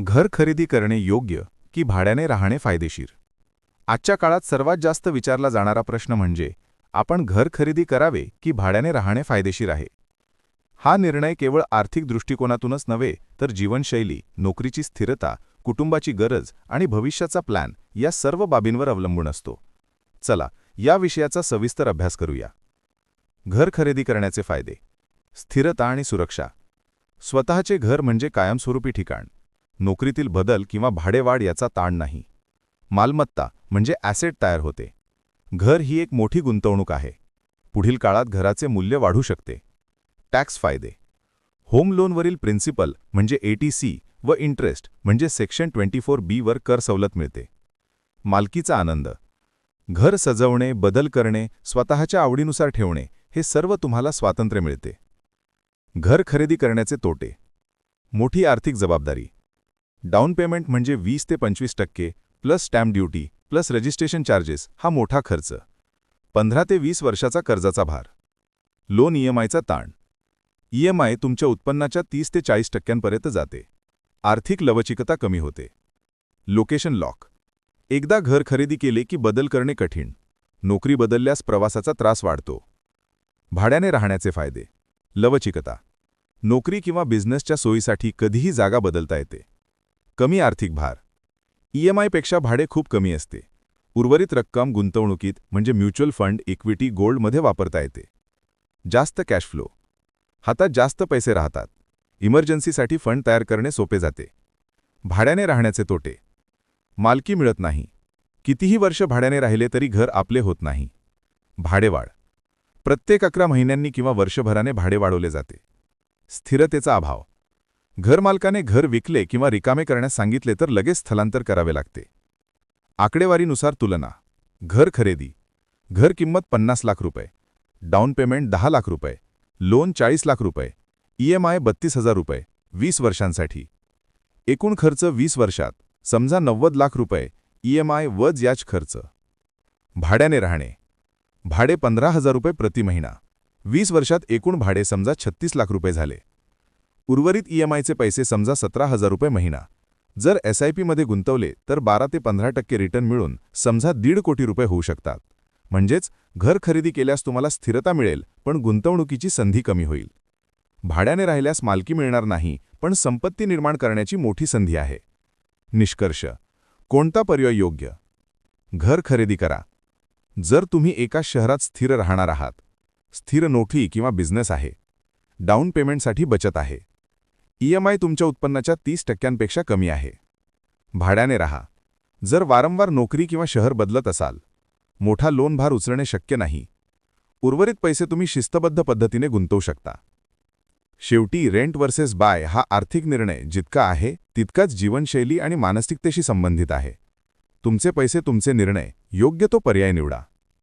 घर खरेदी करणे योग्य की भाड्याने राहणे फायदेशीर? आजच्या काळात सर्वात जास्त विचारला जाणारा प्रश्न म्हणजे आपण घर खरेदी करावे की भाड्याने राहणे फायदेशीर आहे? हा निर्णय केवळ आर्थिक दृष्टिकोनातूनच नव्हे तर जीवनशैली नोकरीची स्थिरता कुटुंबाची गरज आणि भविष्याचा प्लॅन या सर्व बाबींवर अवलंबून असतो. चला या विषयाचा सविस्तर अभ्यास करूया. घर खरेदी करण्याचे फायदे. स्थिरता आणि सुरक्षा. स्वतःचे घर म्हणजे कायमस्वरूपी ठिकाण. नोकरीतील बदल किंवा भाडेवाढ याचा ताण नाही. मालमत्ता म्हणजे ॲसेट तयार होते. घर ही एक मोठी गुंतवणूक आहे. पुढील काळात घराचे मूल्य वाढू शकते. टॅक्स फायदे. होम लोनवरील प्रिन्सिपल म्हणजे एटीसी व इंटरेस्ट म्हणजे सेक्शन ट्वेंटी फोर बीवर कर सवलत मिळते. मालकीचा आनंद. घर सजवणे बदल करणे स्वतःच्या आवडीनुसार ठेवणे हे सर्व तुम्हाला स्वातंत्र्य मिळते. घर खरेदी करण्याचे तोटे. मोठी आर्थिक जबाबदारी. डाऊन पेमेंट म्हणजे वीस ते पंचवीस टक्के plus stamp duty plus registration charges हा मोठा खर्च. पंधरा ते वीस वर्षाचा कर्जाचा भार. लोन ईएमआयचा ताण. ईएमआय तुमच्या उत्पन्नाच्या तीस ते चाळीस टक्क्यांपर्यंत जाते. आर्थिक लवचिकता कमी होते. लोकेशन लॉक एकदा घर खरेदी केले की बदल करणे कठीण. नोकरी बदलल्यास प्रवासाचा त्रास वाढतो. भाड्याने राहण्याचे फायदे. लवचिकता. नोकरी किंवा बिझनेसच्या सोयीसाठी कधीही जागा बदलता येते. कमी आर्थिक भार. ईएमआयपेक्षा भाडे खूप कमी असते. उर्वरित रक्कम गुंतवणुकीत म्हणजे म्युच्युअल फंड इक्विटी गोल्डमध्ये वापरता येते. जास्त कॅश फ्लो. हातात जास्त पैसे राहतात. इमर्जन्सीसाठी फंड तयार करणे सोपे जाते. भाड्याने राहण्याचे तोटे. मालकी मिळत नाही. कितीही वर्ष भाड्याने राहिले तरी घर आपले होत नाही. भाडेवाढ. प्रत्येक अकरा महिन्यांनी किंवा वर्षभराने भाडे वाढवले जाते. स्थिरतेचा अभाव. घरमालकाने घर विकले किंवा रिकामे करण्यास सांगितले तर लगेच स्थलांतर करावे लागते. आकडेवारीनुसार तुलना. घर खरेदी. घर किंमत पन्नास लाख रुपये. डाऊन पेमेंट दहा लाख रुपये. लोन चाळीस लाख रुपये. ईएमआय बत्तीस हजार रुपये. वीस वर्षांसाठी. एकूण खर्च वीस वर्षात. समजा नव्वद लाख रुपये. ईएमआय वज याच खर्च. भाड्याने राहणे. भाडे पंधरा हजार रुपये प्रति महिना. वीस वर्षात एकूण भाडे समजा छत्तीस लाख रुपये झाले. उर्वरित ईएमआयचे पैसे समजा सतरा हजार रुपये महिना. जर एस आय पीमध्ये गुंतवले तर बारा ते पंधरा टक्के रिटर्न मिळून समजा दीड कोटी रुपये होऊ शकतात. म्हणजेच घर खरेदी केल्यास तुम्हाला स्थिरता मिळेल पण गुंतवणुकीची संधी कमी होईल. भाड्याने राहिल्यास मालकी मिळणार नाही पण संपत्ती निर्माण करण्याची मोठी संधी आहे. निष्कर्ष. कोणता पर्याय योग्य? घर खरेदी करा. जर तुम्ही एका शहरात स्थिर राहणार आहात स्थिर नोकरी किंवा बिझनेस आहे डाऊन पेमेंटसाठी बचत आहे. ईएमआय तुमच्या उत्पन्नाच्या तीस टक्क्यांपेक्षा कमी आहे. भाड्याने राहा. जर वारंवार नोकरी किंवा शहर बदलत असाल मोठा लोन भार उचलणे शक्य नाही. उर्वरित पैसे तुम्ही शिस्तबद्ध पद्धतीने गुंतवू शकता. शेवटी रेंट वर्सेस बाय हा आर्थिक निर्णय जितका आहे तितकाच जीवनशैली आणि मानसिकतेशी संबंधित आहे. तुमचे पैसे तुमचे निर्णय योग्य तो पर्याय निवडा.